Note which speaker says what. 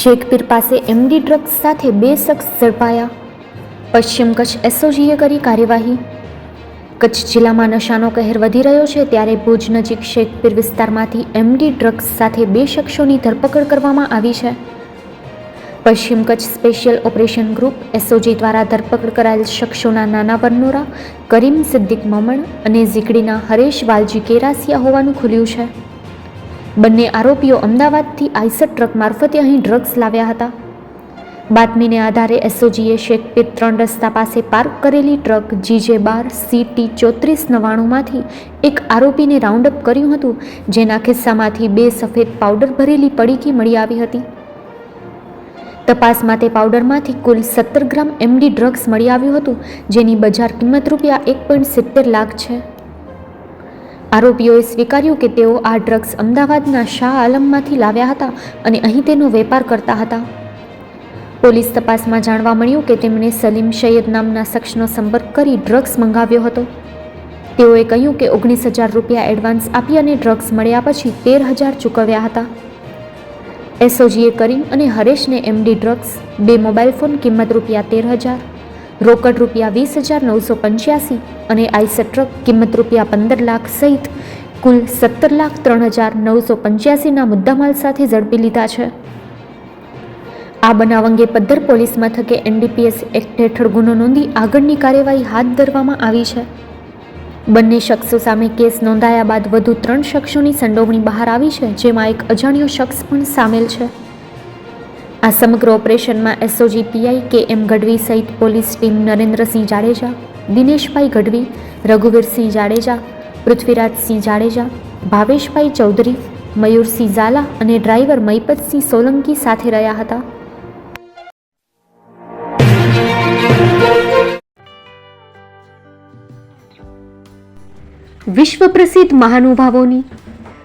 Speaker 1: શેખપીર પાસે MD drugs સાથે બે શખ્સ ઝડપાયા. પશ્ચિમ કચ્છ એસઓજીએ કરી કાર્યવાહી. કચ્છ જિલ્લામાં નશાનો કહેર વધી રહ્યો છે ત્યારે ભુજ નજીક શેખપીર વિસ્તારમાંથી એમડી ડ્રગ્સ સાથે બે શખ્સોની ધરપકડ કરવામાં આવી છે. પશ્ચિમ Kutch special operation group SOG દ્વારા ધરપકડ કરાયેલ શખ્સોના નાના વરનોરા કરીમ સિદ્દીક મમણ અને ઝીકડીના હરેશ વાલજી કેરાસિયા હોવાનું ખુલ્યું છે. બંને આરોપીઓ અમદાવાદથી આઈસર ટ્રક મારફતે અહીં ડ્રગ્સ લાવ્યા હતા. બાતમીને આધારે એસઓજીએ શેખપીર ત્રણ રસ્તા પાસે પાર્ક કરેલી ટ્રક જીજે બાર, સીટી ચોત્રીસ નવ્વાણુંમાંથી એક આરોપીને રાઉન્ડ અપ કર્યું હતું, જેના ખિસ્સામાંથી બે સફેદ પાવડર ભરેલી પડીકી મળી આવી હતી. તપાસમાં તે પાવડરમાંથી કુલ સત્તર ગ્રામ એમડી ડ્રગ્સ મળી આવ્યું હતું, જેની બજાર કિંમત રૂપિયા એક પોઈન્ટ સિત્તેર લાખ છે. આરોપીઓએ સ્વીકાર્યું કે તેઓ આ ડ્રગ્સ અમદાવાદના શાહ આલમમાંથી લાવ્યા હતા અને અહીં તેનો વેપાર કરતા હતા. પોલીસ તપાસમાં જાણવા મળ્યું કે તેમણે સલીમ સૈયદ નામના શખ્સનો સંપર્ક કરી ડ્રગ્સ મંગાવ્યો હતો. તેઓએ કહ્યું કે ઓગણીસ હજાર રૂપિયા એડવાન્સ આપી અને ડ્રગ્સ મળ્યા પછી તેર હજાર ચૂકવ્યા હતા. એસઓજીએ કરીમ અને હરેશને એમડી ડ્રગ્સ, બે મોબાઈલ ફોન, કિંમત રૂપિયા તેર હજાર રોકડ રૂપિયા વીસ હજાર નવસો પંચ્યાસી અને આઈસર ટ્રક કિંમત રૂપિયા પંદર લાખ સહિત કુલ સત્તર લાખ ત્રણ હજાર નવસો પંચ્યાસીના મુદ્દામાલ સાથે ઝડપી લીધા છે. આ બનાવ અંગે પદ્ધર પોલીસ મથકે એનડીપીએસ એક્ટ હેઠળ ગુનો નોંધી આગળની કાર્યવાહી હાથ ધરવામાં આવી છે. બંને શખ્સો સામે કેસ નોંધાયા બાદ વધુ ત્રણ શખ્સોની સંડોવણી બહાર આવી છે, જેમાં એક અજાણ્યો શખ્સ પણ સામેલ છે. આ સમગ્ર ઓપરેશનમાં એસઓજી પીઆઈ કે એમ ગઢવી સહિત પોલીસ ટીમ નરેન્દ્રસિંહ જાડેજા, દિનેશભાઈ ગઢવી, રઘુવીરસિંહ જાડેજા, પૃથ્વીરાજસિંહ જાડેજા, ભાવેશભાઈ ચૌધરી, મયુરસિંહ ઝાલા અને ડ્રાઈવર મૈપતસિંહ સોલંકી સાથે રહ્યા હતા. વિશ્વ પ્રસિદ્ધ મહાનુભાવોની